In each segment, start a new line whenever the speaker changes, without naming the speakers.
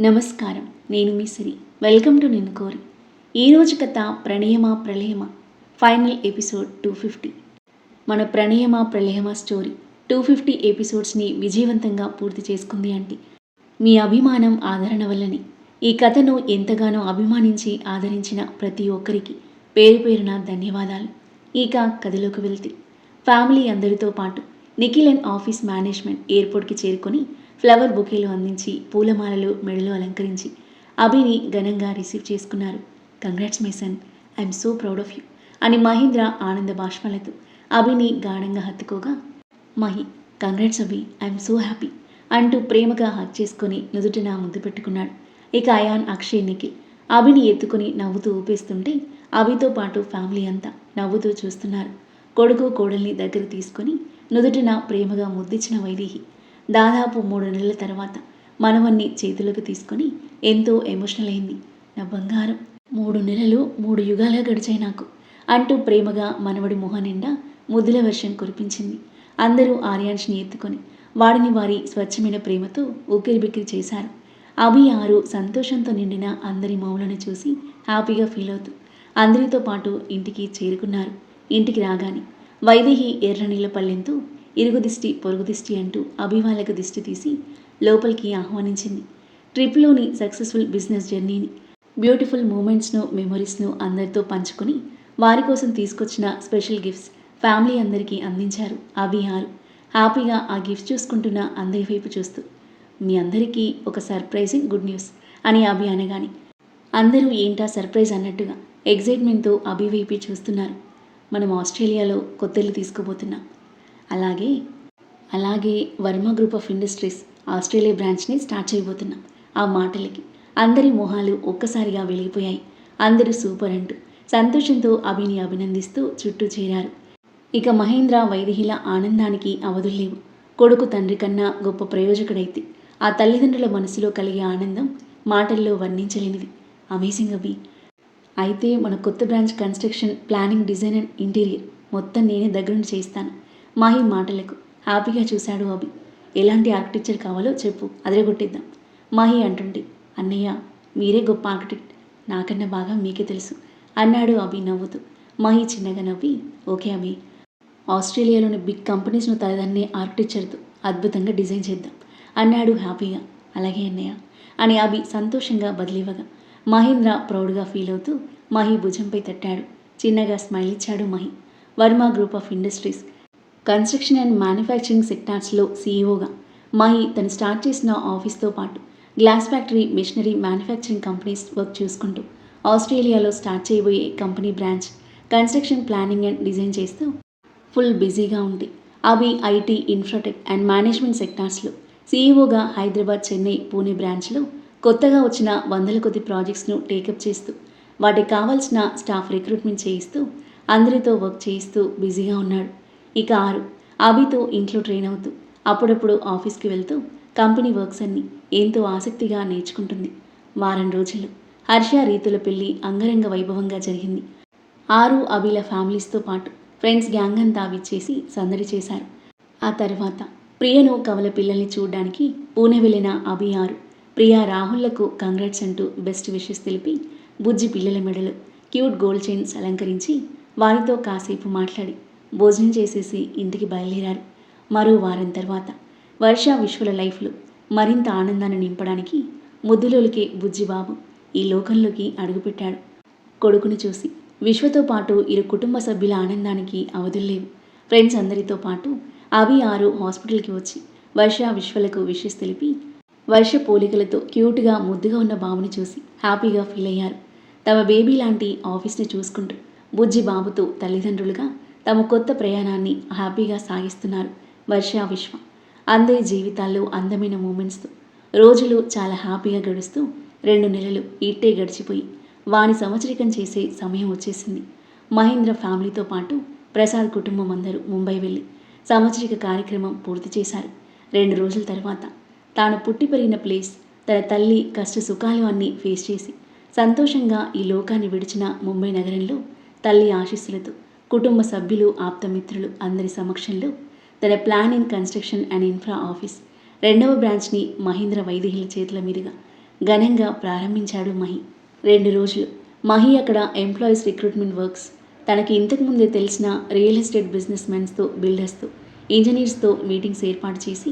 నమస్కారం. నేను మీ సిరి. Welcome to నేను కోరి. ఈరోజు కథ ప్రణయమ ప్రళయమా? Final episode two fifty. మన ప్రణయమ ప్రళయమా స్టోరీ టూ ఫిఫ్టీ ఎపిసోడ్స్ని విజయవంతంగా పూర్తి చేసుకుంది అంటే మీ అభిమానం ఆదరణ వల్లనే. ఈ కథను ఎంతగానో అభిమానించి ఆదరించిన ప్రతి ఒక్కరికి పేరు పేరున ధన్యవాదాలు. ఇక కథలోకి వెళ్తే. ఫ్యామిలీ అందరితో పాటు నిఖిల్ అండ్ ఆఫీస్ మేనేజ్మెంట్ ఎయిర్పోర్ట్కి చేరుకొని ఫ్లవర్ బొకేలు అందించి పూలమాలలు మెడలో అలంకరించి అభిని ఘనంగా రిసీవ్ చేసుకున్నారు. Congrats Mason I'm so proud of you అని మహేంద్ర ఆనంద బాష్పాలతో అభిని గాఢంగా హత్తుకోగా Mahi congrats Abhi. I'm so happy అంటూ ప్రేమగా హక్ చేసుకొని నుదుటిన ముద్దు పెట్టుకున్నాడు. ఇక అయాన్ అక్షయ్ నిఖిల్ అభిని ఎత్తుకుని నవ్వుతూ ఊపేస్తుంటే అభితో పాటు ఫ్యామిలీ అంతా నవ్వుతూ చూస్తున్నారు. కొడుకు కోడల్ని దగ్గర తీసుకొని నుదుటిన ప్రేమగా ముద్దిచ్చిన వైదేహి దాదాపు మూడు నెలల తర్వాత మనవన్ని చేతులకు తీసుకొని ఎంతో ఎమోషనల్ అయింది. నా బంగారం మూడు నెలలు మూడు యుగాలుగా గడిచాయి నాకు అంటూ ప్రేమగా మనవడి మొహ నిండా ముద్దుల వర్షం కురిపించింది. అందరూ ఆర్యాన్స్ని ఎత్తుకొని వాడిని వారి స్వచ్ఛమైన ప్రేమతో ఉక్కిరిబిక్కిరి చేశారు. అభి ఆరు సంతోషంతో నిండిన అందరి మౌలను చూసి హ్యాపీగా ఫీల్ అవుతూ అందరితో పాటు ఇంటికి చేరుకున్నారు. ఇంటికి రాగానే వైదేహి ఎర్ర నీళ్ళ పల్లెంతో ఇరుగు దిష్టి పొరుగు దిష్టి అంటూ అభిమానులకు దిష్టి తీసి లోపలికి ఆహ్వానించింది. ట్రిప్లోని సక్సెస్ఫుల్ బిజినెస్ జర్నీని బ్యూటిఫుల్ మూమెంట్స్ను మెమొరీస్ను అందరితో పంచుకొని వారి కోసం తీసుకొచ్చిన స్పెషల్ గిఫ్ట్స్ ఫ్యామిలీ అందరికీ అందించారు అభి ఆరు. హ్యాపీగా ఆ గిఫ్ట్ చూసుకుంటున్న అందరి వైపు చూస్తూ మీ అందరికీ ఒక సర్ప్రైజింగ్ గుడ్ న్యూస్ అని అభి అనగానే అందరూ ఏంటా సర్ప్రైజ్ అన్నట్టుగా ఎగ్జైట్మెంట్తో అభి వైపు చూస్తున్నారు. మనం ఆస్ట్రేలియాలో కొత్తలు తీసుకుపోతున్నాం అలాగే అలాగే Varma group of industries Australia బ్రాంచ్ని start చేయబోతున్నాం. ఆ మాటలకి అందరి మొహాలు ఒక్కసారిగా వెలిగిపోయాయి. అందరూ సూపర్ అంటూ సంతోషంతో అభిని అభినందిస్తూ చుట్టూ చేరారు. ఇక మహేంద్ర వైదిహిల ఆనందానికి అవధుల్లేవు కొడుకు తండ్రి కన్నా గొప్ప ప్రయోజకుడైతే ఆ తల్లిదండ్రుల మనసులో కలిగే ఆనందం మాటల్లో వర్ణించలేనిది. అమేజింగ్ అవి అయితే మన కొత్త branch construction planning design and interior మొత్తం నేనే దగ్గరుండి చేస్తాను మాహి మాటలకు హ్యాపీగా చూశాడు అభి. ఎలాంటి ఆర్కిటెక్చర్ కావాలో చెప్పు అదరగొట్టిద్దాం. మాహి అంటుండి అన్నయ్య మీరే గొప్ప ఆర్కిటెక్ట్. నాకన్నా బాగా మీకే తెలుసు అన్నాడు అభి నవ్వుతూ. మాహి చిన్నగా నవ్వి ఓకే అభి. ఆస్ట్రేలియాలోని బిగ్ కంపెనీస్ను తలదన్నే ఆర్కిటెక్చర్తో అద్భుతంగా డిజైన్ చేద్దాం అన్నాడు హ్యాపీగా. అలాగే అన్నయ్య అని అభి సంతోషంగా బదిలివ్వగా. మహేంద్ర ప్రౌడ్గా ఫీల్ అవుతూ మహి భుజంపై తట్టాడు. చిన్నగా స్మైల్ ఇచ్చాడు Mahi. Varma group of industries construction and manufacturing సెక్టార్స్లో సీఈఓగా మహి తను స్టార్ట్ చేసిన ఆఫీస్తో పాటు glass factory machinery manufacturing companies work చూసుకుంటూ ఆస్ట్రేలియాలో స్టార్ట్ చేయబోయే company branch construction planning and design చేస్తూ ఫుల్ బిజీగా ఉంది. అవి ఐటీ ఇన్ఫ్రాటెక్ అండ్ మేనేజ్మెంట్ సెక్టార్స్లో సీఈఓగా హైదరాబాద్ చెన్నై పూణే బ్రాంచ్లో కొత్తగా వచ్చిన వందల కొద్ది ప్రాజెక్ట్స్ను టేకప్ చేస్తూ వాటికి కావాల్సిన స్టాఫ్ రిక్రూట్మెంట్ చేయిస్తూ అందరితో వర్క్ చేయిస్తూ బిజీగా ఉన్నాడు. ఇక ఆరు. అభితో ఇంట్లో ట్రైన్ అవుతూ అప్పుడప్పుడు ఆఫీస్కి వెళ్తూ కంపెనీ వర్క్స్ అన్ని ఎంతో ఆసక్తిగా నేర్చుకుంటుంది. వారం రోజులు. హర్ష రీతుల పెళ్ళి అంగరంగ వైభవంగా జరిగింది. ఆరు అభిల ఫ్యామిలీస్తో పాటు ఫ్రెండ్స్ గ్యాంగ్ అంతా విచ్చేసి సందడి చేశారు. ఆ తర్వాత ప్రియను కవల పిల్లల్ని చూడడానికి పూణె వెళ్ళిన అభి ఆరు. ప్రియా రాహుల్లకు కంగ్రాట్స్ అంటూ బెస్ట్ విషెస్ తెలిపి బుజ్జి పిల్లల మెడలు క్యూట్ గోల్డ్ చైన్స్ అలంకరించి వారితో కాసేపు మాట్లాడి భోజనం చేసేసి ఇంటికి బయలుదేరారు. మరో వారం తర్వాత వర్ష విశ్వల లైఫ్లో మరింత ఆనందాన్ని నింపడానికి ముద్దులోలికే బుజ్జిబాబు ఈ లోకంలోకి అడుగుపెట్టాడు. కొడుకుని చూసి విశ్వతో పాటు ఇరు కుటుంబ సభ్యుల ఆనందానికి అవధుల్లేవు ఫ్రెండ్స్ అందరితో పాటు అవి ఆరు హాస్పిటల్కి వచ్చి వర్ష విశ్వలకు విషెస్ తెలిపి వర్ష పోలికలతో క్యూట్గా ముద్దుగా ఉన్న బాబుని చూసి హ్యాపీగా ఫీల్ అయ్యారు. తమ బేబీ లాంటి ఆఫీస్ని చూసుకుంటూ బుజ్జి బాబుతో తల్లిదండ్రులుగా తమ కొత్త ప్రయాణాన్ని హ్యాపీగా సాగిస్తున్నారు వర్ష విశ్వ. అందరి జీవితాల్లో అందమైన మూమెంట్స్తో రోజులు చాలా హ్యాపీగా గడుస్తూ రెండు నెలలు ఇట్టే గడిచిపోయి వాని సంవత్సరికం చేసే సమయం వచ్చేసింది. మహేంద్ర ఫ్యామిలీతో పాటు ప్రసాద్ కుటుంబం అందరూ ముంబై వెళ్ళి సంవత్సరిక కార్యక్రమం పూర్తి చేశారు. రెండు రోజుల తర్వాత తాను పుట్టి పెరిగిన ప్లేస్ తన తల్లి కష్ట సుఖాలు అన్నీ ఫేస్ చేసి సంతోషంగా ఈ లోకాన్ని విడిచిన ముంబై నగరంలో తల్లి ఆశీస్సులతో కుటుంబ సభ్యులు ఆప్తమిత్రులు అందరి సమక్షంలో తన planning construction and infra office రెండవ బ్రాంచ్ని మహేంద్ర వైదేహిల చేతుల మీదుగా ఘనంగా ప్రారంభించాడు మహి. రెండు రోజులు. మహి అక్కడ ఎంప్లాయీస్ రిక్రూట్మెంట్ వర్క్స్ తనకి ఇంతకుముందే తెలిసిన రియల్ ఎస్టేట్ బిజినెస్ మెన్స్తో బిల్డర్స్తో ఇంజనీర్స్తో మీటింగ్స్ ఏర్పాటు చేసి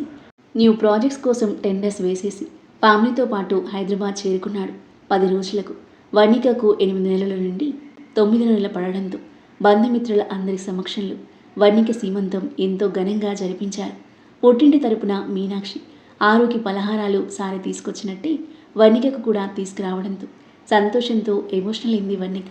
న్యూ ప్రాజెక్ట్స్ కోసం టెండర్స్ వేసేసి ఫ్యామిలీతో పాటు హైదరాబాద్ చేరుకున్నాడు. పది రోజులకు. వర్ణికకు ఎనిమిది నెలల నుండి తొమ్మిది నెలల పడడంతో బంధుమిత్రుల అందరి సమక్షంలో వర్ణిక సీమంతం ఎంతో ఘనంగా జరిపించారు. పుట్టింటి తరపున మీనాక్షి ఆరుకి పలహారాలు సారి తీసుకొచ్చినట్టే వర్ణికకు కూడా తీసుకురావడంతో సంతోషంతో ఎమోషనల్ అయింది వర్ణిక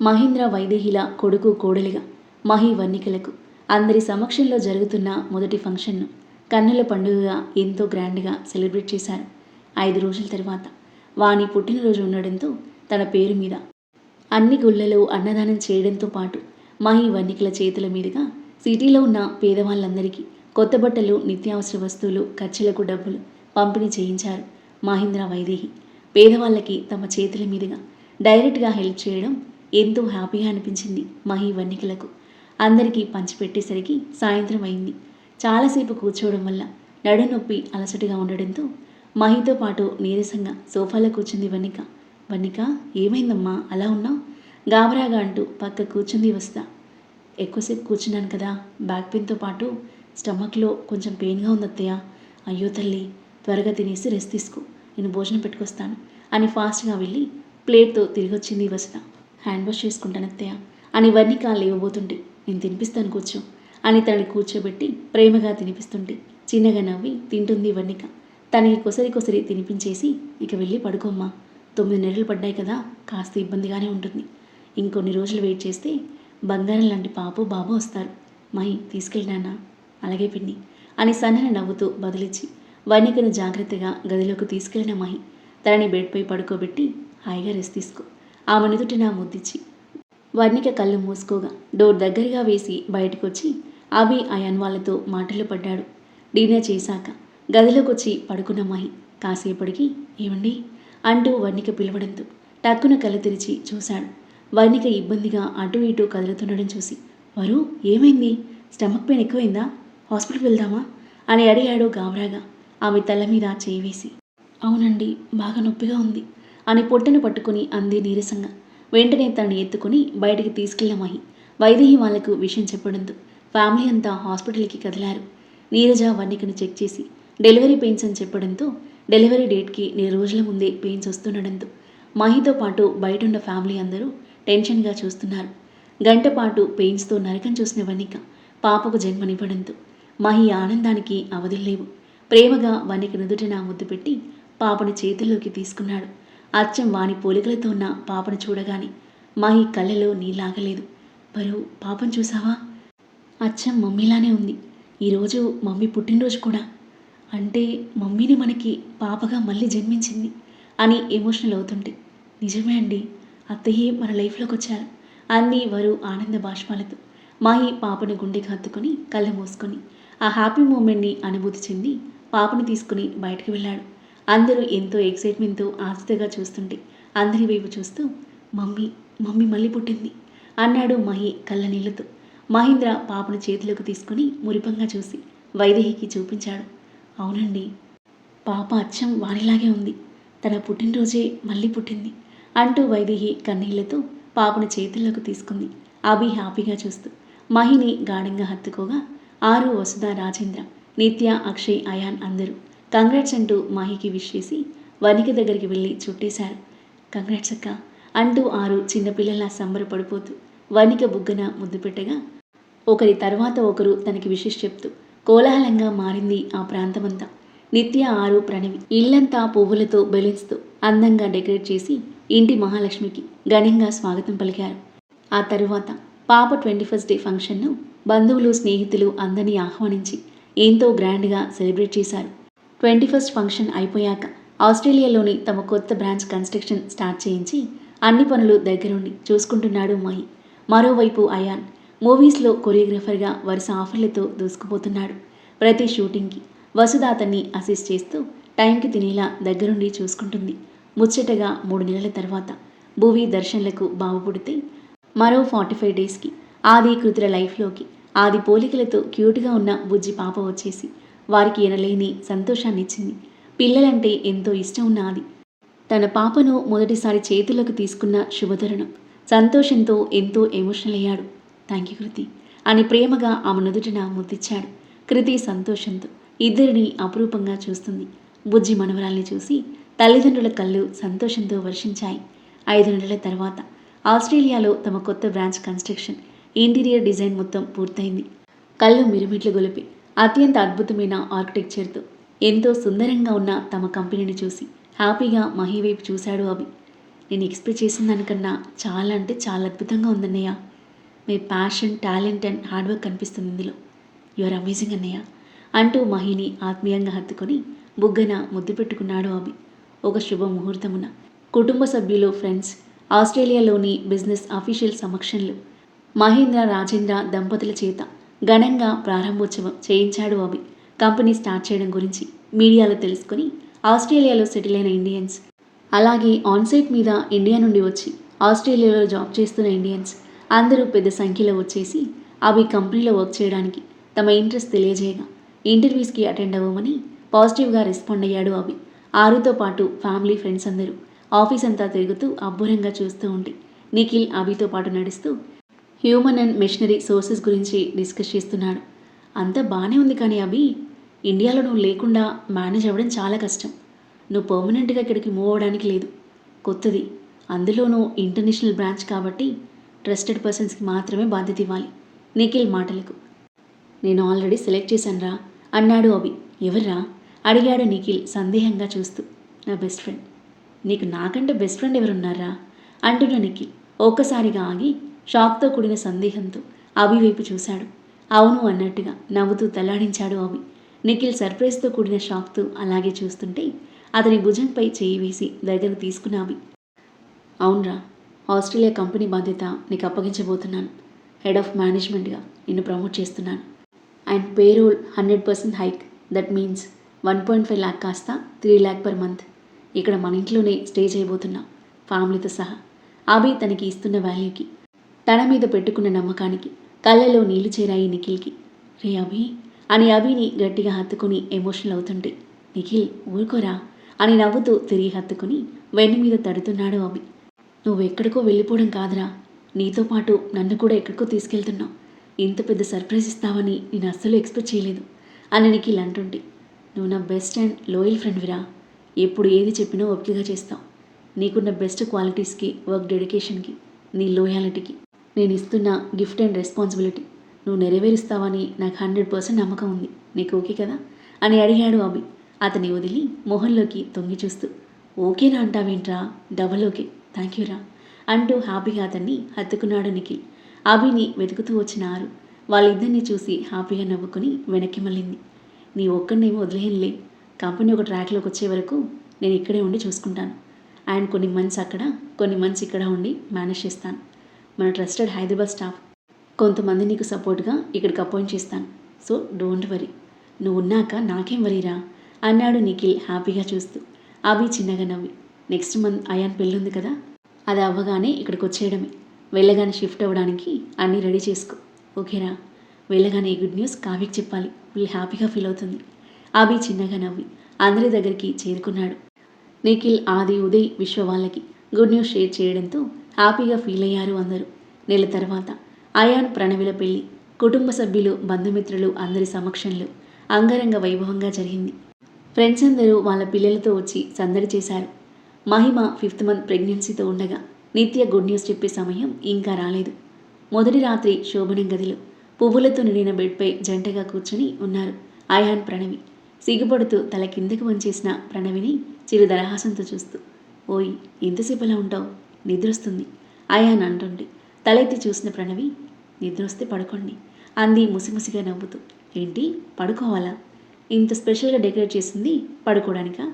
మహేంద్ర వైదేహిల కొడుకు కోడలిగా మహి వర్ణికలకు అందరి సమక్షంలో జరుగుతున్న మొదటి ఫంక్షన్ను కన్నుల పండుగగా ఎంతో గ్రాండ్గా సెలబ్రేట్ చేశారు. ఐదు రోజుల తర్వాత వాణి పుట్టినరోజు ఉండడంతో తన పేరు మీద అన్ని గుళ్ళలో అన్నదానం చేయడంతో పాటు మహీ వన్నికల చేతుల మీదుగా సిటీలో ఉన్న పేదవాళ్ళందరికీ కొత్త బట్టలు నిత్యావసర వస్తువులు ఖర్చులకు డబ్బులు పంపిణీ చేయించారు మహేంద్ర వైదేహి. పేదవాళ్ళకి తమ చేతుల మీదుగా డైరెక్ట్గా హెల్ప్ చేయడం ఎంతో హ్యాపీగా అనిపించింది మహి వన్నికలకు. అందరికీ పంచిపెట్టేసరికి సాయంత్రం అయింది. చాలాసేపు కూర్చోవడం వల్ల నడు నొప్పి అలసటగా ఉండడంతో మహితో పాటు నీరసంగా సోఫాలో కూర్చుంది వన్నిక. వనిక ఏమైందమ్మా? అలా ఉన్నావు? గాబరాగా అంటూ పక్క కూర్చుంది వస్తా. ఎక్కువసేపు కూర్చున్నాను కదా బ్యాక్ పెయిన్తో పాటు స్టమక్లో కొంచెం పెయిన్గా ఉంది అత్తయ్య అయ్యో తల్లి త్వరగా తినేసి రెస్ట్ తీసుకో నేను భోజనం పెట్టుకొస్తాను అని ఫాస్ట్గా వెళ్ళి ప్లేట్తో తిరిగి వచ్చింది వసత. హ్యాండ్ వాష్ చేసుకుంటాను అత్తయ్య అని వర్ణిక లేవబోతుంటే నేను తినిపిస్తాను కూర్చో అని తనని కూర్చోబెట్టి ప్రేమగా తినిపిస్తుంటే చిన్నగా నవ్వి తింటుంది వర్ణిక తనకి కొసరి కొసరి తినిపించేసి ఇక వెళ్ళి పడుకోమ్మా తొమ్మిది నెలలు పడ్డాయి కదా కాస్త ఇబ్బందిగానే ఉంటుంది. ఇంకొన్ని రోజులు వెయిట్ చేస్తే బంగారం లాంటి పాపు బాబు వస్తారు. మై తీసుకెళ్ళినానా అలాగే పిన్ని అని సన్నని నవ్వుతూ బదిలిచ్చి వర్ణికను జాగ్రత్తగా గదిలోకి తీసుకెళ్ళిన మహి తనని బెడ్పై పడుకోబెట్టి హాయిగా రెస్ట్ తీసుకో. ఆమె నుదుటిన ముద్దిచ్చి వర్ణిక కళ్ళు మూసుకోగా డోర్ దగ్గరగా వేసి బయటకు వచ్చి అభి అయాన్ వాళ్ళతో మాటలు పడ్డాడు. డిన్నర్ చేశాక గదిలోకి వచ్చి పడుకున్న మహి కాసేపటికి ఏమండి? అంటూ వర్ణిక పిలవడంతో టక్కున కళ్ళు తెరిచి చూశాడు. వర్ణిక ఇబ్బందిగా అటు ఇటు కదులుతుండడం చూసి వరు ఏమైంది? స్టమక్ పెయిన్ ఎక్కువైందా? హాస్పిటల్కి వెళ్దామా? అని అడిగాడు గాబరాగా ఆమె తల మీద చేయివేసి అవునండి బాగా నొప్పిగా ఉంది అని పొట్టను పట్టుకుని అంది నీరసంగా. వెంటనే తనని ఎత్తుకుని బయటికి తీసుకెళ్ళమాయి వైదేహి వాళ్ళకు విషయం చెప్పడంతో ఫ్యామిలీ అంతా హాస్పిటల్కి కదిలారు. నీరజ వర్ణికను చెక్ చేసి డెలివరీ పెయిన్స్ అని చెప్పడంతో డెలివరీ డేట్కి నెల రోజుల ముందే పెయిన్స్ వస్తుండడంతో మహితో పాటు బయటున్న ఫ్యామిలీ అందరూ టెన్షన్గా చూస్తున్నారు. గంట పాటు పెయిన్స్తో నరకం చూసిన వనిక పాపకు జన్మనివ్వడంతో మహి ఆనందానికి అవధుల్లేవు ప్రేమగా వనిక నుదుటిన ముద్దు పెట్టి పాపను చేతుల్లోకి తీసుకున్నాడు. అచ్చం వాని పోలికలతో ఉన్న పాపను చూడగానే మహి కళ్ళలో నీలాగలేదు బరువు పాపను చూసావా? అచ్చం మమ్మీలానే ఉంది. ఈరోజు మమ్మీ పుట్టినరోజు కూడా. అంటే మమ్మీని మనకి పాపగా మళ్ళీ జన్మించింది అని ఎమోషనల్ అవుతుంటే. నిజమే అండి. అత్తయ్యే మన లైఫ్లోకి వచ్చారు. అంది వరు ఆనంద బాష్పాలతో మాహి పాపను గుండెకి హత్తుకొని కళ్ళు మూసుకొని ఆ హ్యాపీ మూమెంట్ని అనుభూతి చెంది పాపను తీసుకుని బయటకు వెళ్ళాడు. అందరూ ఎంతో ఎక్సైట్మెంట్తో ఆస్తిగా చూస్తుంటే అందరి వైపు చూస్తూ మమ్మీ మమ్మీ మళ్ళీ పుట్టింది అన్నాడు మహి కళ్ళ నీళ్ళతో మహేంద్ర పాపను చేతిలోకి తీసుకుని మురిపంగా చూసి వైదేహికి చూపించాడు. అవునండి. పాప అచ్చం వానిలాగే ఉంది. తన పుట్టినరోజే మళ్ళీ పుట్టింది అంటూ వైదేహి కన్నీళ్ళతో పాపను చేతుల్లోకి తీసుకుంది. అభి హ్యాపీగా చూస్తూ మహిని గాఢంగా హత్తుకోగా ఆరు వసుధ రాజేంద్ర నిత్య అక్షయ్ అయాన్ అందరూ కంగ్రాట్స్ అంటూ మహికి విష్ చేసి వనిక దగ్గరికి వెళ్ళి చుట్టేశారు. కంగ్రాట్స్ అక్క అంటూ ఆరు చిన్నపిల్లల సంబరపడిపోతూ వనిక బుగ్గన ముద్దు పెట్టగా ఒకరి తర్వాత ఒకరు తనకి విషెస్ చెప్తూ కోలాహలంగా మారింది ఆ ప్రాంతమంతా. నిత్య ఆరు ప్రణవి ఇల్లంతా పువ్వులతో బెలూన్స్తో అందంగా డెకరేట్ చేసి ఇంటి మహాలక్ష్మికి ఘనంగా స్వాగతం పలికారు. ఆ తరువాత పాప ట్వంటీ ఫస్ట్ డే ఫంక్షన్ను బంధువులు స్నేహితులు అందరినీ ఆహ్వానించి ఎంతో గ్రాండ్గా సెలబ్రేట్ చేశారు. ట్వంటీ ఫస్ట్ ఫంక్షన్ అయిపోయాక ఆస్ట్రేలియాలోని తమ కొత్త బ్రాంచ్ కన్స్ట్రక్షన్ స్టార్ట్ చేయించి అన్ని పనులు దగ్గరుండి చూసుకుంటున్నాడు మహి. మరోవైపు అయాన్ మూవీస్లో కొరియోగ్రాఫర్గా వరుస ఆఫర్లతో దూసుకుపోతున్నాడు. ప్రతి షూటింగ్కి వసుధ అతన్ని అసిస్ట్ చేస్తూ టైంకి తినేలా దగ్గరుండి చూసుకుంటుంది. ముచ్చటగా మూడు నెలల తర్వాత భూవి దర్శన్లకు బావు పుడితే మరో ఫార్టీ ఫైవ్ డేస్కి ఆది కృతుల లైఫ్లోకి ఆది పోలికలతో క్యూట్గా ఉన్న బుజ్జి పాప వచ్చేసి వారికి ఎనలేని సంతోషాన్నిచ్చింది. పిల్లలంటే ఎంతో ఇష్టం ఉన్న ఆది. తన పాపను మొదటిసారి చేతులకు తీసుకున్న శుభతరుణం సంతోషంతో ఎంతో ఎమోషనల్ అయ్యాడు. Thank you Kriti. అని ప్రేమగా ఆమె నుదుటిన ముద్దిచ్చాడు. కృతి సంతోషంతో ఇద్దరిని అపురూపంగా చూస్తుంది. బుజ్జి మనవరాల్ని చూసి తల్లిదండ్రుల కళ్ళు సంతోషంతో వర్షించాయి. ఐదు నెలల తర్వాత ఆస్ట్రేలియాలో తమ కొత్త బ్రాంచ్ కన్స్ట్రక్షన్ ఇంటీరియర్ డిజైన్ మొత్తం పూర్తయింది. కళ్ళు మిరుమిట్లు గొలిపి అత్యంత అద్భుతమైన ఆర్కిటెక్చర్తో ఎంతో సుందరంగా ఉన్న తమ కంపెనీని చూసి హ్యాపీగా మహి వైపు చూశాడు అవి నేను ఎక్స్పెక్ట్ చేసిన దానికన్నా చాలా అంటే చాలా అద్భుతంగా ఉందన్నయ్య. మీ passion talent and hard work కనిపిస్తుంది ఇందులో. యు ఆర్ అమేజింగ్ అన్నయ్య. అంటూ మహిని ఆత్మీయంగా హత్తుకొని బుగ్గన ముద్దు పెట్టుకున్నాడు అభి ఒక శుభ ముహూర్తమున. కుటుంబ సభ్యులు ఫ్రెండ్స్ ఆస్ట్రేలియాలోని బిజినెస్ అఫీషియల్ సమక్షంలో మహేంద్ర రాజేంద్ర దంపతుల చేత ఘనంగా ప్రారంభోత్సవం చేయించాడు అభి కంపెనీ స్టార్ట్ చేయడం గురించి మీడియాలో తెలుసుకొని ఆస్ట్రేలియాలో సెటిల్ అయిన ఇండియన్స్ అలాగే ఆన్సైట్ మీద ఇండియా నుండి వచ్చి ఆస్ట్రేలియాలో జాబ్ చేస్తున్న ఇండియన్స్ అందరూ పెద్ద సంఖ్యలో వచ్చేసి అవి కంపెనీలో వర్క్ చేయడానికి తమ ఇంట్రెస్ట్ తెలియజేయగా ఇంటర్వ్యూస్కి అటెండ్ అవ్వమని పాజిటివ్గా రెస్పాండ్ అయ్యాడు అవి ఆరుతో పాటు ఫ్యామిలీ ఫ్రెండ్స్ అందరూ ఆఫీస్ అంతా తిరుగుతూ అబ్బురంగా చూస్తూ ఉండి నిఖిల్ అభితో పాటు నడుస్తూ హ్యూమన్ అండ్ మెషినరీ సోర్సెస్ గురించి డిస్కస్ చేస్తున్నాడు. అంతా బాగానే ఉంది కానీ అభి ఇండియాలో నువ్వు లేకుండా మేనేజ్ అవ్వడం చాలా కష్టం. నువ్వు పర్మనెంట్గా ఇక్కడికి మూవ్ అవ్వడానికి లేదు. కొత్తది. అందులోనూ ఇంటర్నేషనల్ బ్రాంచ్ కాబట్టి ట్రస్టెడ్ పర్సన్స్కి మాత్రమే బాధ్యత ఇవ్వాలి. నిఖిల్ మాటలకు. నేను ఆల్రెడీ సెలెక్ట్ చేశానురా అన్నాడు అభి. ఎవర్రా? అడిగాడు నిఖిల్ సందేహంగా చూస్తూ. నా బెస్ట్ ఫ్రెండ్. నీకు నాకంటే బెస్ట్ ఫ్రెండ్ ఎవరున్నారా? అంటున్న నిఖిల్. ఒక్కసారిగా ఆగి షాక్తో కూడిన సందేహంతో అభి వైపు చూశాడు. అవును అన్నట్టుగా నవ్వుతూ తల్లాడించాడు అభి. నిఖిల్ సర్ప్రైజ్తో కూడిన షాక్తో అలాగే చూస్తుంటే అతని భుజంపై చేయి వేసి దగ్గర తీసుకున్న అభి. అవునరా? ఆస్ట్రేలియా కంపెనీ బాధ్యత నీకు అప్పగించబోతున్నాను. హెడ్ ఆఫ్ మేనేజ్మెంట్గా నిన్ను ప్రమోట్ చేస్తున్నాను. And payroll hundred percent hike. That means one point five lakh కాస్త త్రీ ల్యాక్ పర్ మంత్. ఇక్కడ మన ఇంట్లోనే స్టే చేయబోతున్నా. ఫ్యామిలీతో సహా. అభి తనకి ఇస్తున్న వాల్యూకి తన మీద పెట్టుకున్న నమ్మకానికి కళ్ళలో నీళ్ళు చేరాయి నిఖిల్కి. రే అభి! అని అభిని గట్టిగా హత్తుకుని ఎమోషనల్ అవుతుంటే నిఖిల్ ఊరుకోరా అని నవ్వుతూ తిరిగి హత్తుకుని వెన్ను మీద తడుతున్నాడు అభి. నువ్వు ఎక్కడికో వెళ్ళిపోవడం కాదురా. నీతో పాటు నన్ను కూడా ఎక్కడికో తీసుకెళ్తున్నావు. ఇంత పెద్ద సర్ప్రైజ్ ఇస్తావని నేను అస్సలు ఎక్స్పెక్ట్ చేయలేదు. అని నిఖిల్ అంటుంటే నువ్వు నా బెస్ట్ అండ్ లోయల్ ఫ్రెండ్విరా. ఎప్పుడు ఏది చెప్పినా ఓపికగా చేస్తావు. నీకున్న బెస్ట్ క్వాలిటీస్కి వర్క్ డెడికేషన్కి నీ లోయాలిటీకి నేను ఇస్తున్న గిఫ్ట్ అండ్ రెస్పాన్సిబిలిటీ నువ్వు నెరవేరుస్తావని నాకు హండ్రెడ్ పర్సెంట్ నమ్మకం ఉంది. నీకు ఓకే కదా? అని అడిగాడు అభి. అతని వదిలి మొహంలోకి తొంగి చూస్తూ ఓకేనా అంటావేంట్రా? Double okay. థ్యాంక్ యూ రా అంటూ హ్యాపీగా అతన్ని హత్తుకున్నాడు నిఖిల్. అభిని వెతుకుతూ వచ్చిన ఆరు. వాళ్ళిద్దరిని చూసి హ్యాపీగా నవ్వుకుని వెనక్కి మళ్ళింది. నీ ఒక్కడినేమో వదిలేయనులే. కంపెనీ ఒక ట్రాక్లోకి వచ్చే వరకు నేను ఇక్కడే ఉండి చూసుకుంటాను. అండ్ కొన్ని మంత్స్ అక్కడ కొన్ని మంత్స్ ఇక్కడ ఉండి మేనేజ్ చేస్తాను. మన ట్రస్టెడ్ హైదరాబాద్ స్టాఫ్. కొంతమంది నీకు సపోర్ట్గా ఇక్కడికి అపాయింట్ చేస్తాను. So don't worry. నువ్వు ఉన్నాక నాకేం వరీరా? అన్నాడు నిఖిల్ హ్యాపీగా చూస్తూ. అభి చిన్నగా నవ్వి. నెక్స్ట్ మంత్ అయాన్ పెళ్ళి ఉంది కదా అది అవ్వగానే ఇక్కడికి వచ్చేయడమే వెళ్ళగానే షిఫ్ట్ అవ్వడానికి అన్నీ రెడీ చేసుకో. ఓకేరా వెళ్ళగానే ఈ గుడ్ న్యూస్ కావ్యకి చెప్పాలి. వీళ్ళు హ్యాపీగా ఫీల్ అవుతుంది. అభి చిన్నగా నవ్వి అందరి దగ్గరికి చేరుకున్నాడు. నిఖిల్ ఆది ఉదయ్ విశ్వ వాళ్ళకి గుడ్ న్యూస్ షేర్ చేయడంతో హ్యాపీగా ఫీల్ అయ్యారు అందరూ. నెల తర్వాత అయాన్ ప్రణవిల పెళ్ళి కుటుంబ సభ్యులు బంధుమిత్రులు అందరి సమక్షంలో అంగరంగ వైభవంగా జరిగింది. ఫ్రెండ్స్ అందరూ వాళ్ళ పిల్లలతో వచ్చి సందడి చేశారు. మహిమ ఫిఫ్త్ మంత్ ప్రెగ్నెన్సీతో ఉండగా నిత్య గుడ్ న్యూస్ చెప్పే సమయం ఇంకా రాలేదు. మొదటి రాత్రి శోభనం గదిలో పువ్వులతో నిండిన బెడ్పై జంటగా కూర్చుని ఉన్నారు అయాన్ ప్రణవి. సిగ్గుపడుతూ తల కిందకు వంచేసిన ప్రణవిని చిరు దరహాసంతో చూస్తూ ఓయ్ ఎంతసేపు అలా ఉంటావు? నిద్రొస్తుంది. అయాన్ అంటుండే తలెత్తి చూసిన ప్రణవి నిద్రొస్తే పడుకోండి అంది ముసిముసిగా నవ్వుతూ. ఏంటి? పడుకోవాలా? ఇంత స్పెషల్గా డెకరేట్ చేసింది పడుకోవడానికా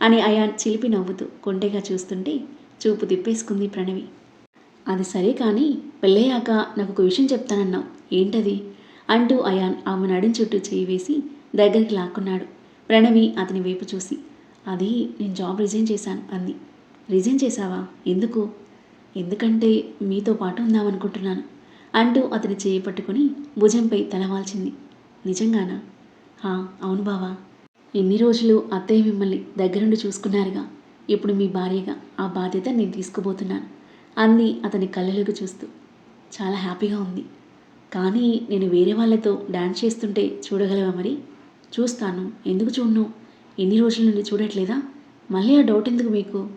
అని అయాన్ చిలిపి నవ్వుతూ కొంటెగా చూస్తుంటే చూపు తిప్పేసుకుంది ప్రణవి. అది సరే కానీ పెళ్ళయ్యాక నాకు ఒక విషయం చెప్తానన్నావు. ఏంటది? అంటూ అయాన్ ఆమె నడుం చుట్టూ చేయి వేసి దగ్గరికి లాక్కున్నాడు. ప్రణవి అతని వైపు చూసి అది నేను జాబ్ రిజైన్ చేశాను అంది. రిజైన్ చేశావా? ఎందుకు? ఎందుకంటే మీతో పాటు ఉందామనుకుంటున్నాను అంటూ అతని చేయి పట్టుకుని భుజంపై తలవాల్చింది. నిజంగానా? అవును బావా. ఇన్ని రోజులు అత్తయ్య మిమ్మల్ని దగ్గరుండి చూసుకున్నారుగా? ఇప్పుడు మీ భార్యగా ఆ బాధ్యత నేను తీసుకుపోతున్నాను. అంది అతని కళ్ళలోకి చూస్తూ. చాలా హ్యాపీగా ఉంది. కానీ నేను వేరే వాళ్ళతో డాన్స్ చేస్తుంటే చూడగలవా మరి? చూస్తాను. ఎందుకు చూడను? ఎన్ని రోజుల నుండి చూడట్లేదా? మళ్ళీ ఆ డౌట్ ఎందుకు మీకు?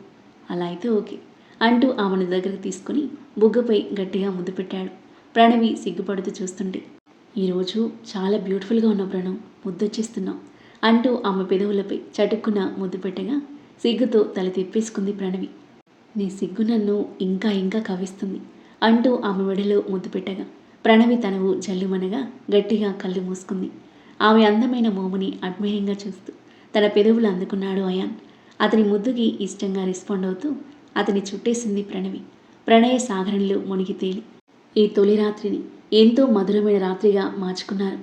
అలా అయితే ఓకే అంటూ ఆమెను దగ్గరికి తీసుకుని బుగ్గపై గట్టిగా ముద్దు పెట్టాడు. ప్రణవి సిగ్గుపడుతూ చూస్తుంటే. ఈరోజు చాలా బ్యూటిఫుల్గా ఉన్న ప్రణవ్ ముద్దొచ్చేస్తున్నావు. అంటూ ఆమె పెదవులపై చటుక్కున ముద్దు పెట్టగా సిగ్గుతో తల తిప్పేసుకుంది ప్రణవి. నీ సిగ్గు నన్ను ఇంకా ఇంకా కవిస్తుంది అంటూ ఆమె మెడలో ముద్దు పెట్టగా ప్రణవి తనవు జల్లుమనగా గట్టిగా కళ్ళు మూసుకుంది. ఆమె అందమైన మోముని అడ్మైరింగ్గా చూస్తూ తన పెదవులు అందుకున్నాడు అయాన్. అతని ముద్దుకి ఇష్టంగా రెస్పాండ్ అవుతూ అతని చుట్టేసింది ప్రణవి. ప్రణయ సాగరంలో మునిగి తేలి ఈ తొలి రాత్రిని ఎంతో మధురమైన రాత్రిగా మార్చుకున్నారు.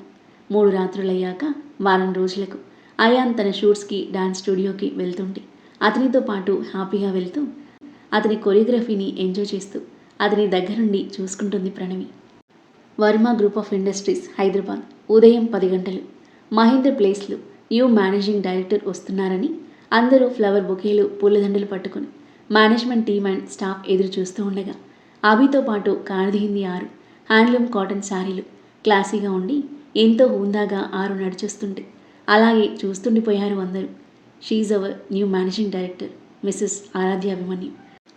మూడు రాత్రులయ్యాక వారం రోజులకు అయాన్ తన షూట్స్కి డాన్స్ స్టూడియోకి వెళ్తుంటే అతనితో పాటు హ్యాపీగా వెళ్తూ అతని కొరియోగ్రఫీని ఎంజాయ్ చేస్తూ అతని దగ్గరుండి చూసుకుంటుంది Pranavi. Varma group of industries Hyderabad ఉదయం పది గంటలు. మహేంద్ర ప్లేస్లో న్యూ మేనేజింగ్ డైరెక్టర్ వస్తున్నారని అందరూ ఫ్లవర్ బొకేలు పూలదండలు పట్టుకుని మేనేజ్మెంట్ టీమ్ అండ్ స్టాఫ్ ఎదురు చూస్తూ ఉండగా అభితో పాటు కాణదిహింది ఆరు హ్యాండ్లూమ్ కాటన్ శారీలు క్లాసీగా ఉండి ఎంతో హుందాగా ఆరు నడిచొస్తుంటే అలాగే చూస్తుండిపోయారు అందరూ. She's our new managing director Mrs Aradhya Abhimanyu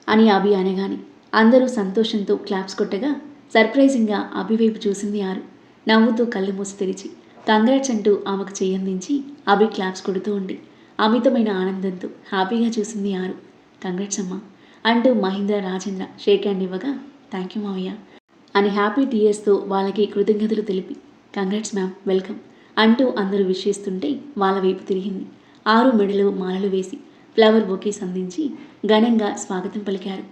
అని అభి అనగానే అందరూ సంతోషంతో క్లాప్స్ కొట్టగా సర్ప్రైజింగ్గా అభి వైపు చూసింది ఆరు. నవ్వుతూ కళ్ళు మూసి తెరిచి కంగ్రాట్స్ అంటూ ఆమెకు చేయందించి అభి క్లాప్స్ కొడుతూ ఉండి అమితమైన ఆనందంతో హ్యాపీగా చూసింది ఆరు. కంగ్రాట్స్ అమ్మా అంటూ మహేంద్ర రాజేంద్ర షేక్ హ్యాండ్ ఇవ్వగా థ్యాంక్ యూ మావయ్య అని హ్యాపీ టీయర్స్తో వాళ్ళకి కృతజ్ఞతలు తెలిపి కంగ్రాట్స్ మ్యామ్ వెల్కమ్. అంటూ అందరూ విషేస్తుంటే వాళ్ళ వైపు తిరిగింది. ఆరు మెడలో మాలలు వేసి ఫ్లవర్ బొకేస్ అందించి ఘనంగా స్వాగతం పలికారు.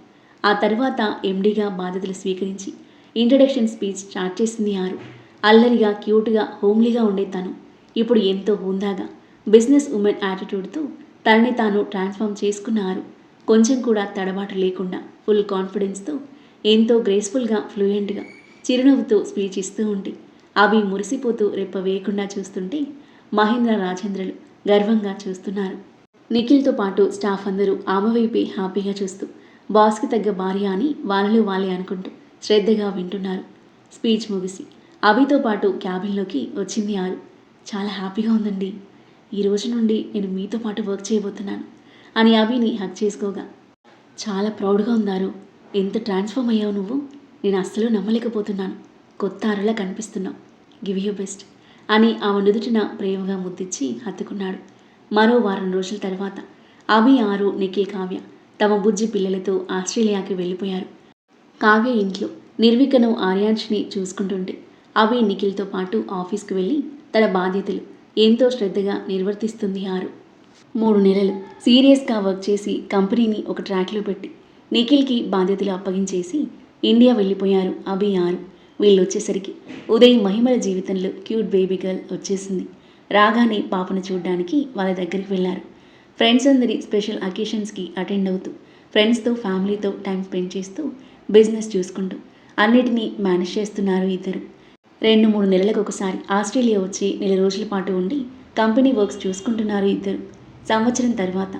ఆ తర్వాత ఎండీగా బాధ్యతలు స్వీకరించి ఇంట్రడక్షన్ స్పీచ్ స్టార్ట్ చేసింది ఆరు. అల్లరిగా క్యూట్గా హోమ్లీగా ఉండే తను. ఇప్పుడు ఎంతో హుందాగా బిజినెస్ ఉమెన్ యాటిట్యూడ్తో తనని తాను ట్రాన్స్ఫార్మ్ చేసుకున్నారు కొంచెం కూడా తడబాటు లేకుండా ఫుల్ కాన్ఫిడెన్స్తో ఎంతో గ్రేస్ఫుల్గా ఫ్లూయెంట్గా చిరునవ్వుతో స్పీచ్ ఇస్తూ ఉంటే అవి మురిసిపోతూ రెప్ప వేయకుండా చూస్తుంటే మహేంద్ర రాజేంద్రలు గర్వంగా చూస్తున్నారు. నిఖిల్తో పాటు స్టాఫ్ అందరూ ఆమె వైపే హ్యాపీగా చూస్తూ బాస్కి తగ్గ భార్య అని వాళ్ళలో వాళ్ళే అనుకుంటూ శ్రద్ధగా వింటున్నారు. స్పీచ్ ముగిసి అభితో పాటు క్యాబిన్లోకి వచ్చింది ఆరు. చాలా హ్యాపీగా ఉందండి. ఈ రోజు నుండి నేను మీతో పాటు వర్క్ చేయబోతున్నాను అని అభిని హక్ చేసుకోగా. చాలా ప్రౌడ్గా ఉన్నారు ఎంత ట్రాన్స్ఫార్మ్ అయ్యావు నువ్వు? నేను అస్సలు నమ్మలేకపోతున్నాను. కొత్త అరలా కనిపిస్తున్నావు గివ్ యూ బెస్ట్. అని ఆమె నుదుటిన ప్రేమగా ముద్దిచ్చి హత్తుకున్నాడు. మరో వారం రోజుల తర్వాత అభి ఆరు నిఖిల్ కావ్య తమ బుజ్జి పిల్లలతో ఆస్ట్రేలియాకి వెళ్ళిపోయారు. కావ్య ఇంట్లో నిర్వికను ఆర్యాంష్ని చూసుకుంటుంటే అభి నిఖిల్తో పాటు ఆఫీస్కి వెళ్ళి తన బాధ్యతలు ఎంతో శ్రద్ధగా నిర్వర్తిస్తుంది ఆరు. మూడు నెలలు సీరియస్గా వర్క్ చేసి కంపెనీని ఒక ట్రాక్లో పెట్టి నిఖిల్కి బాధ్యతలు అప్పగించేసి ఇండియా వెళ్ళిపోయారు అభి ఆరు. వీళ్ళు వచ్చేసరికి ఉదయ్ మహిమల జీవితంలో క్యూట్ బేబీ గర్ల్ వచ్చేసింది. రాగానే పాపను చూడడానికి వాళ్ళ దగ్గరికి వెళ్ళారు. ఫ్రెండ్స్ అందరి స్పెషల్ అకేషన్స్కి అటెండ్ అవుతూ ఫ్రెండ్స్తో ఫ్యామిలీతో టైం స్పెండ్ చేస్తూ బిజినెస్ చూసుకుంటూ అన్నిటినీ మేనేజ్ చేస్తున్నారు ఇద్దరు. రెండు మూడు నెలలకు ఒకసారి ఆస్ట్రేలియా వచ్చి నెల రోజుల పాటు ఉండి కంపెనీ వర్క్స్ చూసుకుంటున్నారు ఇద్దరు. సంవత్సరం తర్వాత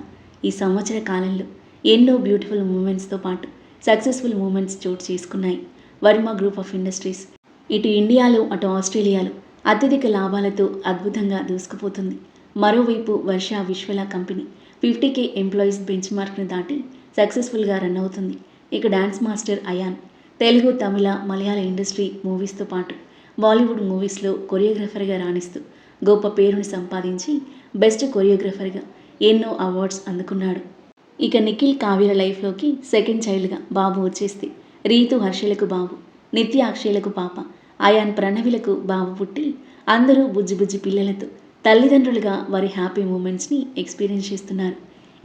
ఈ సంవత్సర కాలంలో ఎన్నో బ్యూటిఫుల్ మూమెంట్స్తో పాటు సక్సెస్ఫుల్ మూమెంట్స్ చోటు చేసుకున్నాయి. Varma group of industries. ఇటు ఇండియాలో అటు ఆస్ట్రేలియాలో అత్యధిక లాభాలతో అద్భుతంగా దూసుకుపోతుంది. మరోవైపు Varsha విశ్వల company fifty K employees bench మార్క్ను దాటి సక్సెస్ఫుల్గా రన్ అవుతుంది. ఇక dance master Ayaan Telugu Tamil Malayalam industry మూవీస్తో పాటు బాలీవుడ్ మూవీస్లో కొరియోగ్రఫర్గా రాణిస్తూ గొప్ప పేరుని సంపాదించి బెస్ట్ కొరియోగ్రఫర్గా ఎన్నో అవార్డ్స్ అందుకున్నాడు. ఇక నిఖిల్ కావ్యల లైఫ్లోకి సెకండ్ చైల్డ్గా బాబు వచ్చేస్తే రీతు హర్షలకు బాబు నిత్య అక్షయలకు పాప ఆయాన్ ప్రణవిలకు బాబు పుట్టి అందరూ బుజ్జి బుజ్జి పిల్లలతో తల్లిదండ్రులుగా వారి హ్యాపీ మూమెంట్స్ని ఎక్స్పీరియన్స్ చేస్తున్నారు.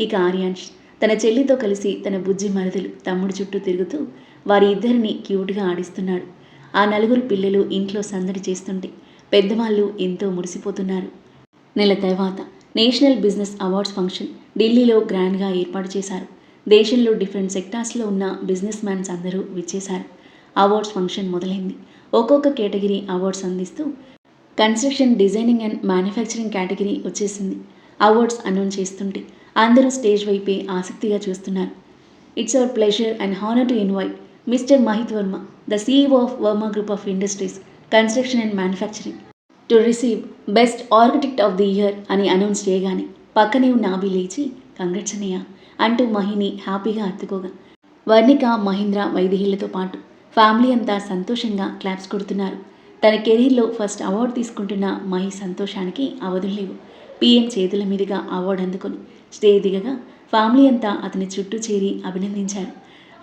ఇక ఆర్యాన్ష్ తన చెల్లితో కలిసి తన బుజ్జి మరదలు తమ్ముడు చుట్టూ తిరుగుతూ వారి ఇద్దరిని క్యూట్గా ఆడిస్తున్నాడు. ఆ నలుగురు పిల్లలు ఇంట్లో సందడి చేస్తుంటే పెద్దవాళ్ళు ఎంతో మురిసిపోతున్నారు. నెల తర్వాత నేషనల్ బిజినెస్ అవార్డ్స్ ఫంక్షన్ ఢిల్లీలో గ్రాండ్గా ఏర్పాటు చేశారు. దేశంలో డిఫరెంట్ సెక్టార్స్లో ఉన్న బిజినెస్ మ్యాన్స్ అందరూ విచ్చేశారు. అవార్డ్స్ ఫంక్షన్ మొదలైంది. ఒక్కొక్క కేటగిరీ అవార్డ్స్ అందిస్తూ construction designing and manufacturing category వచ్చేసింది. అవార్డ్స్ అనౌన్స్ చేస్తుంటే అందరూ స్టేజ్ వైపే ఆసక్తిగా చూస్తున్నారు. It's our pleasure and honour to invite Mister Mahith Varma the CEO of Varma group of industries construction and manufacturing to receive best architect of the year అని announce చేయగానే పక్కనే ఉన్న అభి లేచి కంగ్రెట్స్ అన్నయ్య అంటూ మహిని హ్యాపీగా అత్తుకోగా. వర్ణిక మహేంద్ర వైదేహీలతో పాటు ఫ్యామిలీ అంతా సంతోషంగా క్లాప్స్ కొడుతున్నారు. తన కెరీర్లో ఫస్ట్ అవార్డు తీసుకుంటున్న మహి సంతోషానికి అవధులు లేవు. చేతుల మీదుగా అవార్డు అందుకొని స్టే దిగగా ఫ్యామిలీ అంతా అతని చుట్టూ చేరి అభినందించారు.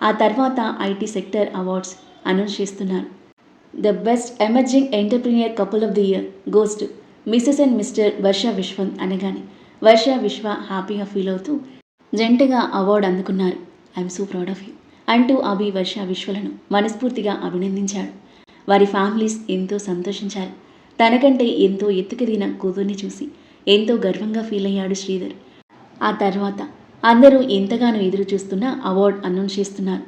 ఆ తర్వాత ఐటీ సెక్టర్ అవార్డ్స్ అనౌన్స్ చేస్తున్నారు. The best emerging entrepreneur couple of the year goes to Mrs and Mister Varsha Vishwanth అనగానే వర్ష విశ్వ హ్యాపీగా ఫీల్ అవుతూ జంటగా అవార్డు అందుకున్నారు. I'm so proud of you అంటూ అభి వర్ష విశ్వలను మనస్ఫూర్తిగా అభినందించాడు. వారి ఫ్యామిలీస్ ఎంతో సంతోషించారు. తనకంటే ఎంతో ఎత్తుకెదిగిన కూతుర్ని చూసి ఎంతో గర్వంగా ఫీల్ అయ్యాడు శ్రీధర్. ఆ తర్వాత అందరూ ఎంతగానో ఎదురు చూస్తున్న అవార్డు అనౌన్స్ చేస్తున్నారు.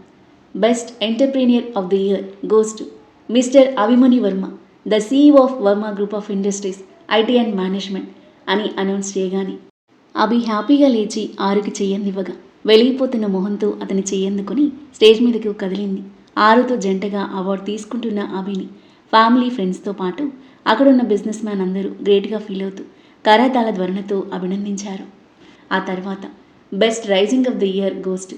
Best entrepreneur of the year goes to Mister Abhimani Varma the CEO of Varma group of industries IT and management అని అనౌన్స్ చేయగానే అభి హ్యాపీగా లేచి ఆరుకి చెయ్యందివ్వగా వెలిగిపోతున్న మొహంతో అతని చెయ్యందుకొని స్టేజ్ మీదకు కదిలింది. ఆరుతో జంటగా అవార్డు తీసుకుంటున్న అభిని ఫ్యామిలీ ఫ్రెండ్స్తో పాటు అక్కడున్న బిజినెస్ మ్యాన్ అందరూ గ్రేట్గా ఫీల్ అవుతూ కరాతాల ధ్వరణతో అభినందించారు. ఆ తర్వాత best rising of the year goes to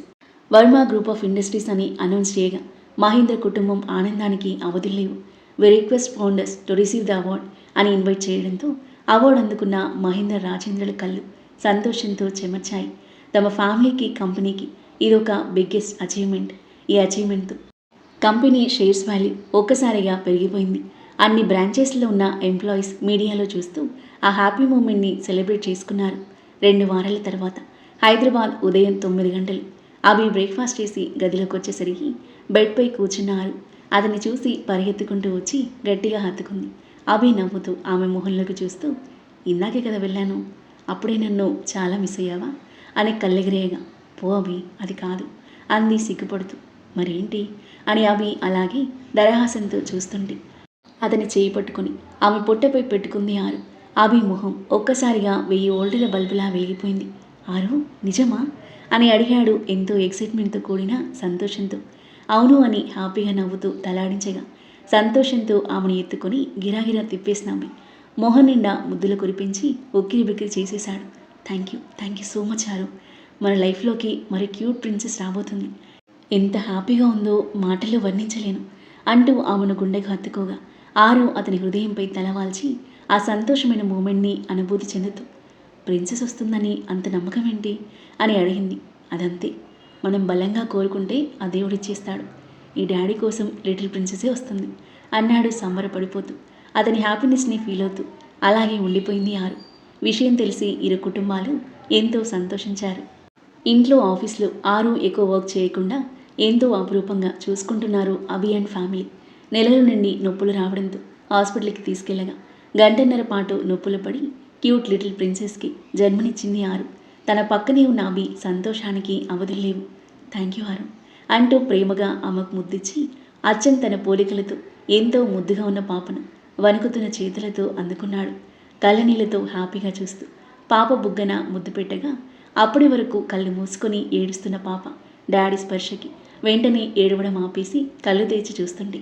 Varma group of industries అని అనౌన్స్ చేయగా మహేంద్ర కుటుంబం ఆనందానికి అవధులు లేవు. We request founders to receive the award అని ఇన్వైట్ చేయడంతో అవార్డు అందుకున్న మహేంద్ర రాజేంద్రుల కళ్ళు సంతోషంతో చెమర్చాయి. తమ ఫ్యామిలీకి కంపెనీకి ఇదొక బిగ్గెస్ట్ అచీవ్మెంట్. ఈ అచీవ్మెంట్తో కంపెనీ షేర్స్ వాల్యూ ఒక్కసారిగా పెరిగిపోయింది. అన్ని బ్రాంచెస్లో ఉన్న ఎంప్లాయీస్ మీడియాలో చూస్తూ ఆ హ్యాపీ మూమెంట్ని సెలబ్రేట్ చేసుకున్నారు. రెండు వారాల తర్వాత హైదరాబాద్ ఉదయం తొమ్మిది గంటలు. అవి బ్రేక్ఫాస్ట్ చేసి గదిలోకి వచ్చేసరికి బెడ్పై కూర్చున్నారు. అతన్ని చూసి పరిగెత్తుకుంటూ వచ్చి గట్టిగా హత్తుకుంది. అభి నవ్వుతూ ఆమె మొహంలోకి చూస్తూ ఇందాకే కదా వెళ్ళాను. అప్పుడే నన్ను చాలా మిస్ అయ్యావా? అని కళ్ళెగిరేయగా. పో అభి అది కాదు. అంది సిగ్గుపడుతూ. మరేంటి? అని అభి అలాగే దరహాసంతో చూస్తుంటే అతని చేయి పట్టుకుని ఆమె పొట్టపై పెట్టుకుంది ఆరు. అభి మొహం ఒక్కసారిగా వెయ్యి ఓల్డుల బల్బులా వెలిగిపోయింది. ఆరు నిజమా? అని అడిగాడు ఎంతో ఎక్సైట్మెంట్తో కూడిన సంతోషంతో. అవును అని హ్యాపీగా నవ్వుతూ తలాడించగా సంతోషంతో ఆమెను ఎత్తుకొని గిరాగిరా తిప్పేసినామి మొహం నిండా ముద్దులు కురిపించి ఉక్కిరి బిక్కిరి చేసేశాడు. Thank you thank you so much Aaru మన లైఫ్లోకి మరి క్యూట్ ప్రిన్సెస్ రాబోతుంది. ఎంత హ్యాపీగా ఉందో మాటల్లో వర్ణించలేను. అంటూ ఆమెను గుండెకు హత్తుకోగా. ఆరు అతని హృదయంపై తలవాల్చి ఆ సంతోషమైన మూమెంట్ని అనుభూతి చెందుతూ ప్రిన్సెస్ వస్తుందని అంత నమ్మకం ఏంటి? అని అడిగింది. అదంతే. మనం బలంగా కోరుకుంటే ఆ దేవుడిచ్చేస్తాడు. ఈ డాడీ కోసం లిటిల్ ప్రిన్సెసే వస్తుంది అన్నాడు సంబరపడిపోతూ. అతని హ్యాపీనెస్ని ఫీల్ అవుతూ అలాగే ఉండిపోయింది ఆరు. విషయం తెలిసి ఇరు కుటుంబాలు ఎంతో సంతోషించారు. ఇంట్లో ఆఫీస్లో ఆరు ఎక్కువ వర్క్ చేయకుండా ఎంతో అపురూపంగా చూసుకుంటున్నారు అభి అండ్ ఫ్యామిలీ. నెలల నుండి నొప్పులు రావడంతో హాస్పిటల్కి తీసుకెళ్ళగా. గంటన్నర పాటు నొప్పులు పడి క్యూట్ లిటిల్ ప్రిన్సెస్కి జన్మనిచ్చింది ఆరు. తన పక్కనే ఉన్న అభి సంతోషానికి అవధులు లేవు. థ్యాంక్ యూ ఆరు అంటూ ప్రేమగా ఆమెకు ముద్దిచ్చి అచ్చం తన పోలికలతో ఎంతో ముద్దుగా ఉన్న పాపను వణుకుతున్న చేతులతో అందుకున్నాడు. కళ్ళనీళ్ళతో హ్యాపీగా చూస్తూ పాప బుగ్గన ముద్దు పెట్టగా అప్పటి వరకు కళ్ళు మూసుకొని ఏడుస్తున్న పాప డాడీ స్పర్శకి వెంటనే ఏడవడం ఆపేసి కళ్ళు తెరిచి చూస్తుండే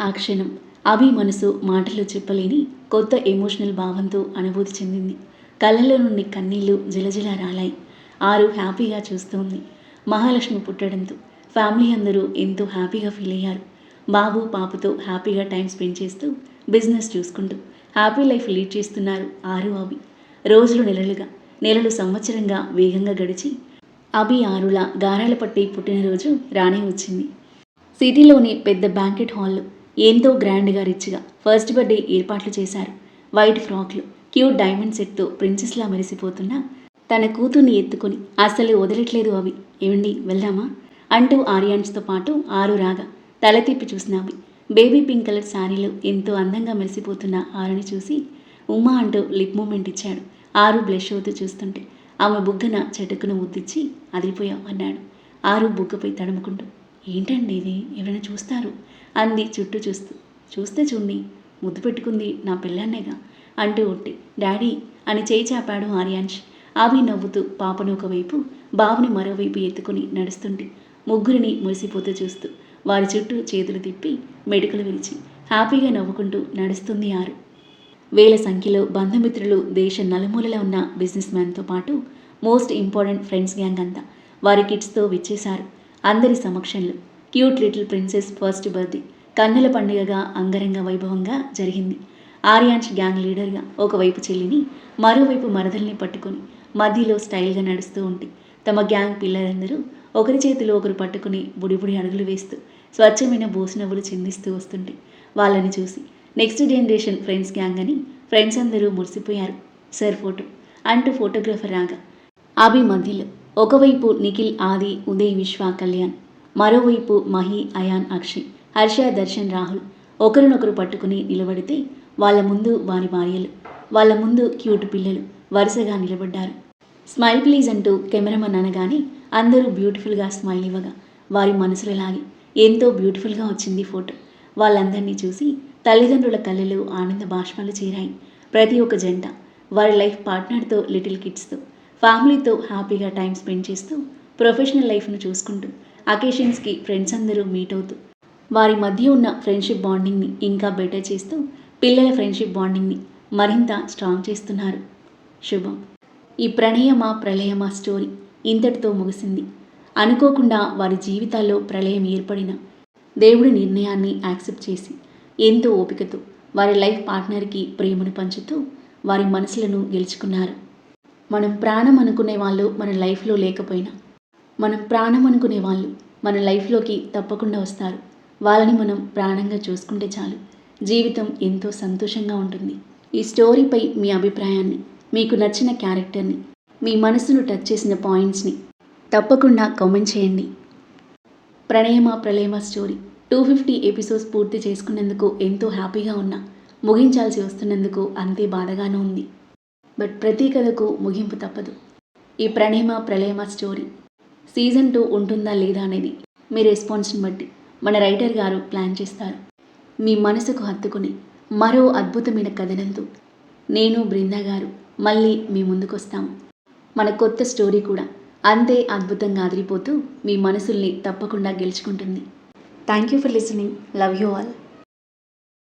ఆ క్షణం అభి మనసు మాటలు చెప్పలేని కొత్త ఎమోషనల్ భావంతో అనుభూతి చెందింది. కళ్ళలో నుండి కన్నీళ్ళు జిలజిల రాలాయి. ఆరు హ్యాపీగా చూస్తోంది. మహాలక్ష్మి పుట్టడంతో ఫ్యామిలీ అందరూ ఎంతో హ్యాపీగా ఫీల్ అయ్యారు. బాబు పాపతో హ్యాపీగా టైం స్పెండ్ చేస్తూ బిజినెస్ చూసుకుంటూ హ్యాపీ లైఫ్ లీడ్ చేస్తున్నారు ఆరు అభి. రోజులు నెలలుగా నెలలు సంవత్సరంగా వేగంగా గడిచి అభి ఆరుల గారాల పట్టి పుట్టినరోజు రానే వచ్చింది. సిటీలోని పెద్ద బ్యాంకెట్ హాల్లో ఎంతో గ్రాండ్గా రిచ్గా ఫస్ట్ బర్త్డే ఏర్పాట్లు చేశారు. వైట్ ఫ్రాక్లు క్యూట్ డైమండ్ సెట్తో ప్రిన్సెస్లా మెరిసిపోతున్న తన కూతుర్ని ఎత్తుకొని అసలు వదలట్లేదు అవి ఏమండి వెళ్దామా? అంటూ ఆర్యాన్స్తో పాటు ఆరు రాగా తల తిప్పి చూసిన అవి బేబీ పింక్ కలర్ శారీలో ఎంతో అందంగా మెరిసిపోతున్న ఆరుని చూసి ఉమ్మా అంటూ లిప్ మూమెంట్ ఇచ్చాడు. ఆరు బ్లష్ అవుతూ చూస్తుంటే ఆమె బుగ్గన చెటుకును ముద్దిచ్చి అదిరిపోయావు అన్నాడు. ఆరు బుగ్గపై తడుముకుంటూ ఏంటండి ఇది? ఎవరైనా చూస్తారు? అంది చుట్టూ చూస్తూ. చూస్తే చూడండి ముద్దు పెట్టుకుంది నా పిల్లన్నేగా అంటూ ఒట్టి డాడీ అని చేయి చాపాడు ఆర్యాంష్. అవి నవ్వుతూ పాపను ఒకవైపు బాబుని మరోవైపు ఎత్తుకుని నడుస్తుంటే ముగ్గురిని మురిసిపోతూ చూస్తూ వారి చుట్టూ చేతులు తిప్పి మెడుకలు విరిచి హ్యాపీగా నవ్వుకుంటూ నడుస్తుంది ఆరు. వేల సంఖ్యలో బంధుమిత్రులు దేశ నలుమూలలో ఉన్న బిజినెస్ మ్యాన్తో పాటు మోస్ట్ ఇంపార్టెంట్ ఫ్రెండ్స్ గ్యాంగ్ అంతా వారి కిడ్స్తో విచ్చేశారు. అందరి సమక్షంలో cute little princess first birthday కన్నుల పండుగగా అంగరంగ వైభవంగా జరిగింది. ఆర్యాంష్ గ్యాంగ్ లీడర్గా ఒకవైపు చెల్లిని మరోవైపు మరదల్ని పట్టుకొని మధ్యలో స్టైల్గా నడుస్తూ ఉంటే తమ గ్యాంగ్ పిల్లలందరూ ఒకరి చేతిలో ఒకరు పట్టుకుని బుడిబుడి అడుగులు వేస్తూ స్వచ్ఛమైన బోసినవ్వులు చిందిస్తూ వస్తుంటే వాళ్ళని చూసి నెక్స్ట్ జనరేషన్ ఫ్రెండ్స్ గ్యాంగ్ అని ఫ్రెండ్స్ అందరూ మురిసిపోయారు. సార్ ఫోటో అంటూ ఫోటోగ్రాఫర్ రాగా అభి మధ్యలో ఒకవైపు నిఖిల్ ఆది ఉదయ్ విశ్వ కళ్యాణ్ మరోవైపు మహి అయాన్ అక్షయ్ హర్ష దర్శన్ రాహుల్ ఒకరినొకరు పట్టుకుని నిలబడితే వాళ్ళ ముందు వారి భార్యలు వాళ్ళ ముందు క్యూట్ పిల్లలు వరుసగా నిలబడ్డారు. స్మైల్ ప్లీజ్ అంటూ కెమెరామన్ అనగానే అందరూ బ్యూటిఫుల్గా స్మైల్ ఇవ్వగా వారి మనసులలాగి ఎంతో బ్యూటిఫుల్గా వచ్చింది ఫోటో. వాళ్ళందరినీ చూసి తల్లిదండ్రుల కళ్ళలో ఆనంద బాష్పాలు చేరాయి. ప్రతి ఒక్క జంట వారి లైఫ్ పార్ట్నర్తో లిటిల్ కిడ్స్తో ఫ్యామిలీతో హ్యాపీగా టైం స్పెండ్ చేస్తూ ప్రొఫెషనల్ లైఫ్ను చూసుకుంటూ అకేషన్స్కి ఫ్రెండ్స్ అందరూ మీట్ అవుతూ వారి మధ్య ఉన్న ఫ్రెండ్షిప్ బాండింగ్ని ఇంకా బెటర్ చేస్తూ పిల్లల ఫ్రెండ్షిప్ బాండింగ్ని మరింత స్ట్రాంగ్ చేస్తున్నారు. శుభం. ఈ ప్రణయమా ప్రళయమా స్టోరీ ఇంతటితో ముగిసింది. అనుకోకుండా వారి జీవితాల్లో ప్రళయం ఏర్పడిన. దేవుడి నిర్ణయాన్ని యాక్సెప్ట్ చేసి ఎంతో ఓపికతో వారి లైఫ్ పార్ట్నర్కి ప్రేమను పంచుతూ వారి మనసులను గెలుచుకున్నారు. మనం ప్రాణం అనుకునే వాళ్ళు మన లైఫ్లో లేకపోయినా మనం ప్రాణం అనుకునే వాళ్ళు మన లైఫ్లోకి తప్పకుండా వస్తారు. వాళ్ళని మనం ప్రాణంగా చూసుకుంటే చాలు. జీవితం ఎంతో సంతోషంగా ఉంటుంది. ఈ స్టోరీపై మీ అభిప్రాయాన్ని మీకు నచ్చిన క్యారెక్టర్ని మీ మనసును టచ్ చేసిన పాయింట్స్ని తప్పకుండా కామెంట్ చేయండి. Pranayama Pralayama story two fifty episodes పూర్తి చేసుకున్నందుకు ఎంతో హ్యాపీగా ఉన్నా ముగించాల్సి వస్తున్నందుకు అంతే బాధగానూ ఉంది. బట్ ప్రతి కథకు ముగింపు తప్పదు. ఈ Pranayama Pralayama story season two ఉంటుందా లేదా అనేది మీ రెస్పాన్స్ని బట్టి మన రైటర్ గారు ప్లాన్ చేస్తారు. మీ మనసుకు హత్తుకుని మరో అద్భుతమైన కథనంతో నేను బృందా గారు మళ్ళీ మీ ముందుకొస్తాము. మన కొత్త స్టోరీ కూడా అంతే అద్భుతంగా అదిరిపోతూ మీ మనసుల్ని తప్పకుండా గెలుచుకుంటుంది. Thank you for listening love you all